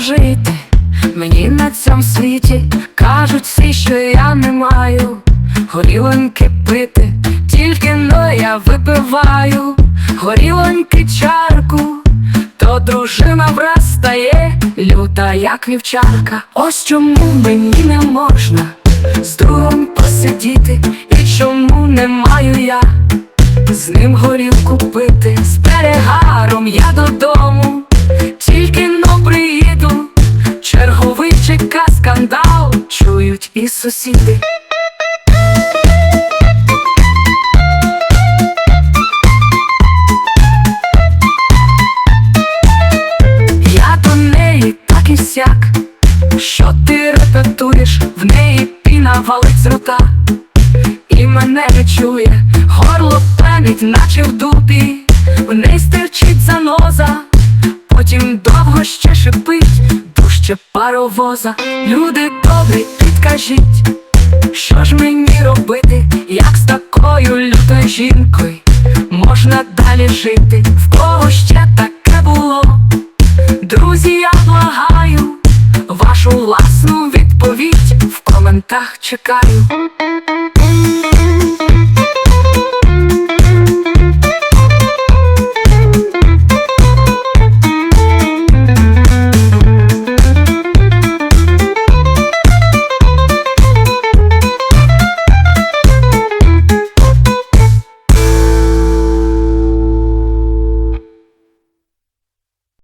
жити. Мені на цьому світі кажуть всі, що я не маю. Горілоньки пити, тільки но я випиваю. Горілоньки чарку, то дружина враз стає люта, як вівчарка. Ось чому мені не можна з другом посидіти, і чому не маю я з ним горілку пити, з перегаром я додому. І сусіди. Я до неї так і сяк, що ти репетуєш, в неї піна валить з рота, і мене не чує, горло пенить, наче в дупі, в неї стерчить заноза, потім довго ще шипить, дужче паровоза. Люди добрі, підкажіть, що ж мені робити, як з такою лютою жінкою можна далі жити, в кого ще таке було? Друзі, я благаю, вашу власну відповідь в коментах чекаю.